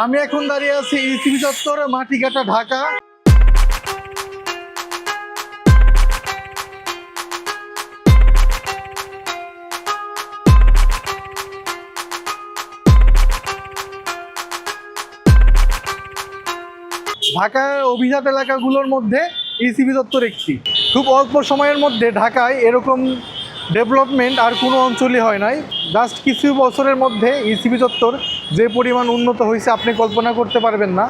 আমি এখন দাঁড়িয়ে আছি ইসিবি চত্বর মাটিকাটা ঢাকা। ঢাকার অভিজাত এলাকাগুলোর মধ্যে ইসিবি চত্বর একটি। খুব অল্প সময়ের মধ্যে ঢাকায় এরকম ডেভেলপমেন্ট আর কোনো অঞ্চলই হয় নাই। জাস্ট কিছু বছরের মধ্যে ইসিবি চত্বর যে পরিমাণ উন্নত হয়েছে আপনি কল্পনা করতে পারবেন না।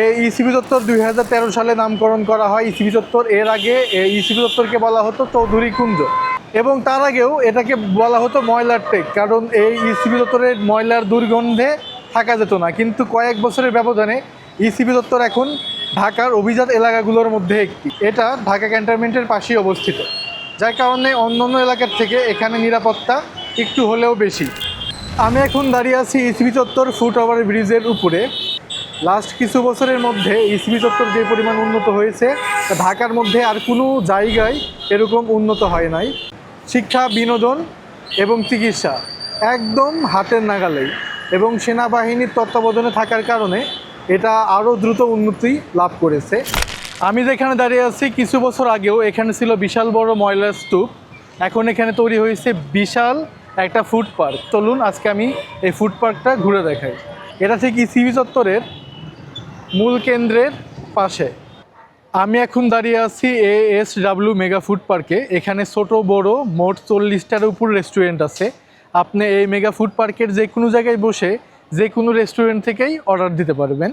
এই ইসিবি চত্বর দুই সালে নামকরণ করা হয় ইসিবি চত্বর। এর আগে ইসিবি চত্বরকে বলা হতো চৌধুরী কুঞ্জ। এবং তার আগেও এটাকে বলা হতো ময়লার টেক, কারণ এই ইসিবি চত্বরের ময়লার দুর্গন্ধে থাকা যেত না। কিন্তু কয়েক বছরের ব্যবধানে ইসিবি চত্বর এখন ঢাকার অভিজাত এলাকাগুলোর মধ্যে একটি। এটা ঢাকা ক্যান্টনমেন্টের পাশেই অবস্থিত। যার কারণে অন্যান্য এলাকার থেকে এখানে নিরাপত্তা একটু হলেও বেশি। আমি এখন দাঁড়িয়ে আছি ইসিবি চত্বর ফুট ওভার ব্রিজের উপরে। লাস্ট কিছু বছরের মধ্যে ইসিবি চত্বর যে পরিমাণ উন্নত হয়েছে, ঢাকার মধ্যে আর কোনো জায়গায় এরকম উন্নত হয় নাই। শিক্ষা, বিনোদন এবং চিকিৎসা একদম হাতের নাগালেই এবং সেনাবাহিনীর তত্ত্বাবধানে থাকার কারণে এটা আরও দ্রুত উন্নতি লাভ করেছে। আমি যেখানে দাঁড়িয়ে আছি, কিছু বছর আগেও এখানে ছিল বিশাল বড় ময়লার স্তূপ। এখন এখানে তৈরি হয়েছে বিশাল একটা ফুড পার্ক। চলুন আজকে আমি এই ফুড পার্কটা ঘুরে দেখাই। এটা ঠিক ইসিবি চত্বরের মূল কেন্দ্রের পাশে। আমি এখন দাঁড়িয়ে আছি A S W mega food পার্কে। এখানে ছোট, বড়, মোট চল্লিশটার উপর রেস্টুরেন্ট আছে। আপনি এই মেগা ফুড পার্কের যে কোনো জায়গায় বসে যে কোনো রেস্টুরেন্ট থেকেই অর্ডার দিতে পারবেন।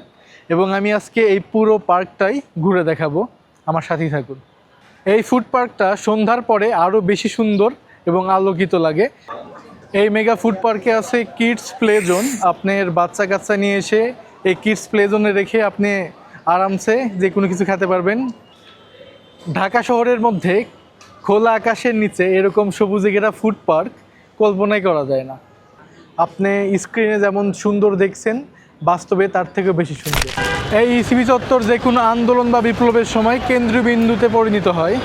এবং আমি আজকে এই পুরো পার্কটাই ঘুরে দেখাবো। আমার সাথেই থাকুন। এই ফুড পার্কটা সন্ধ্যার পরে আরও বেশি সুন্দর এবং আলোকিত লাগে। এই মেগা ফুড পার্কে আছে কিডস প্লে জোন আপনার বাচ্চা কাচ্চা নিয়ে এসে এই কিডস প্লে জোনে রেখে আপনি আরামসে যে কোনো কিছু খেতে পারবেন। ঢাকা শহরের মধ্যে খোলা আকাশের নিচে এরকম সবুজে ঘেরা ফুড পার্ক কল্পনাই করা যায় না। আপনি স্ক্রিনে যেমন সুন্দর দেখছেন বাস্তবে তার থেকেও বেশি সুন্দর। এই ইসিবি চত্বর যে কোনো আন্দোলন বা বিপ্লবের সময় কেন্দ্রীয় বিন্দুতে পরিণত হয়।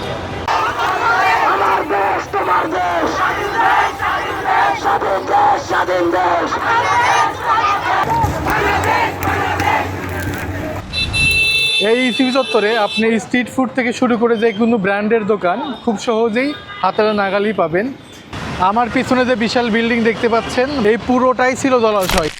এই ইসিবি চত্বরে আপনি স্ট্রিট ফুড থেকে শুরু করে যে কোনো ব্র্যান্ডের দোকান খুব সহজেই হাতের নাগালই পাবেন। আমার পিছনে যে বিশাল বিল্ডিং দেখতে পাচ্ছেন, এই পুরোটাই ছিল জলাশয়।